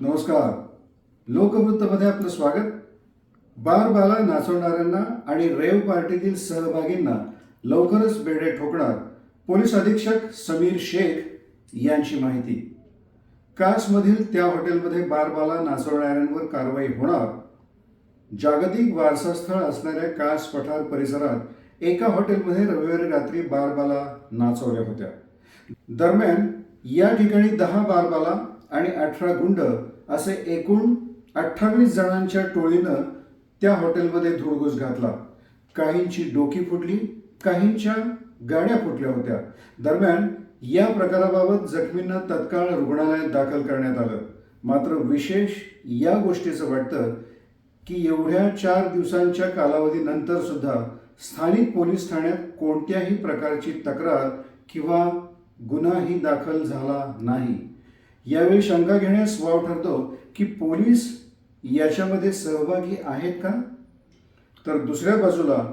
नमस्कार. लोकवृत्तमध्ये आपलं स्वागत. बार बाला नाचवणाऱ्यांना आणि रेव पार्टीतील सहभागींना लवकरच बेडे ठोकणार पोलीस अधीक्षक समीर शेख यांची माहिती. कासमधील त्या हॉटेलमध्ये बारबाला नाचवणाऱ्यांवर कारवाई होणार. जागतिक वारसास्थळ असणाऱ्या कास पठार परिसरात एका हॉटेलमध्ये रविवारी रात्री बारबाला नाचवल्या होत्या. दरम्यान या ठिकाणी दहा बारबाला आणि अठरा गुंड असे एकूण अठ्ठावीस जणांच्या टोळीनं त्या हॉटेलमध्ये धुडगूस घातला. काहींची डोकी फुटली काहींच्या गाड्या फुटल्या होत्या. दरम्यान या प्रकाराबाबत जखमींना तत्काळ रुग्णालयात दाखल करण्यात आलं. मात्र विशेष या गोष्टीचं वाटतं की एवढ्या चार दिवसांच्या कालावधीनंतर सुद्धा स्थानिक पोलीस ठाण्यात कोणत्याही प्रकारची तक्रार किंवा गुन्हाही दाखल झाला नाही. यावेळी शंका घेण्यास स्वभाव ठरतो की पोलीस याच्यामध्ये सहभागी आहेत का? तर दुसऱ्या बाजूला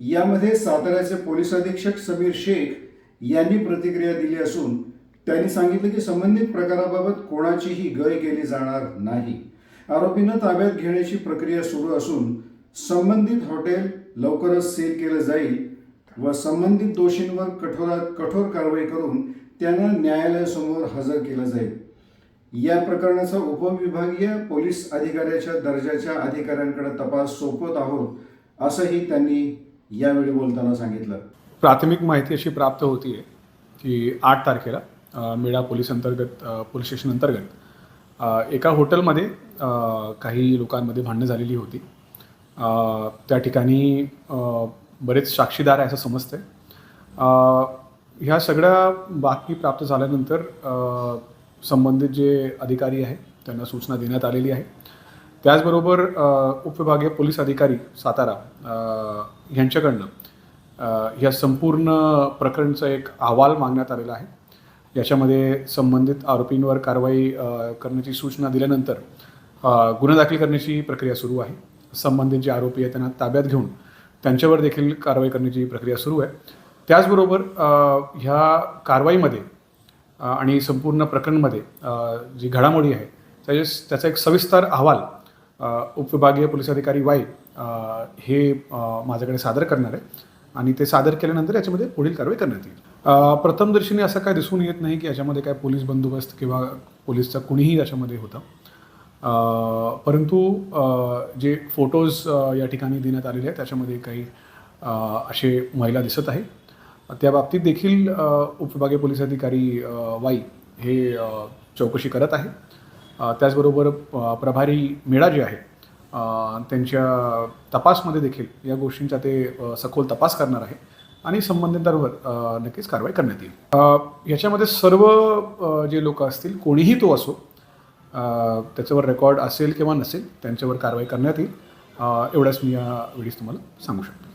यामध्ये साताऱ्याचे पोलीस अधीक्षक समीर शेख यांनी प्रतिक्रिया दिली असून त्यांनी सांगितलं की संबंधित प्रकाराबाबत कोणाचीही गय केली जाणार नाही. आरोपींना ताब्यात घेण्याची प्रक्रिया सुरू असून संबंधित हॉटेल लवकरच सील केलं जाईल व संबंधित दोषींवर कठोरात कठोर कारवाई करून त्यांना न्यायालयासमोर हजर केलं जाईल. या प्रकरणाचा उपविभागीय पोलीस अधिकाऱ्याच्या दर्जाच्या अधिकाऱ्यांकडे तपास सोपवत आहोत असंही त्यांनी यावेळी बोलताना सांगितलं. प्राथमिक माहिती अशी प्राप्त होती आहे की आठ तारखेला मेळा पोलीस अंतर्गत पोलीस स्टेशन अंतर्गत एका हॉटेलमध्ये काही लोकांमध्ये भांडणं झालेली होती. त्या ठिकाणी बरेच साक्षीदार आहे असं समजतंय. ह्या सगळ्या बातमी प्राप्त झाल्यानंतर संबंधित जे अधिकारी आहे त्यांना सूचना देण्यात आलेली आहे. त्याचबरोबर उपविभागीय पोलीस अधिकारी सातारा यांच्याकडनं या संपूर्ण प्रकरणचा एक अहवाल मागण्यात आलेला आहे. याच्यामध्ये संबंधित आरोपींवर कारवाई करण्याची सूचना दिल्यानंतर गुन्हा दाखल करण्याची प्रक्रिया सुरू आहे. संबंधित जे आरोपी आहेत त्यांना ताब्यात घेऊन त्यांच्यावर देखील कारवाई करण्याची प्रक्रिया सुरू आहे. त्याचबरोबर ह्या कारवाईमध्ये आणि संपूर्ण प्रकरणमध्ये जी घडामोडी आहे त्याचे त्याचा एक सविस्तर अहवाल उपविभागीय पोलीस अधिकारी वाई हे माझ्याकडे सादर करणार आहे. आणि ते सादर केल्यानंतर याच्यामध्ये पुढील कारवाई करण्यात येईल. प्रथमदर्शनी असं काय दिसून येत नाही की याच्यामध्ये काय पोलीस बंदोबस्त किंवा पोलीसचा कुणीही याच्यामध्ये होता. परंतु जे फोटोज या ठिकाणी देण्यात आलेले आहेत त्याच्यामध्ये काही असे महिला दिसत आहे त्या बाबतीत देखील उपविभागीय पोलीस अधिकारी वाई हे चौकशी करत आहे त्याचबरोबर प्रभारी मेळा जे आहे त्यांच्या तपासमध्ये देखील या गोष्टींचा ते सखोल तपास करणार आहे आणि संबंधितांवर नक्कीच कारवाई करण्यात येईल. याच्यामध्ये सर्व जे लोक असतील कोणीही तो असो त्याच्यावर रेकॉर्ड असेल किंवा नसेल त्यांच्यावर कारवाई करण्यात येईल. एवढंच मी या वेळीस तुम्हाला सांगू शकतो.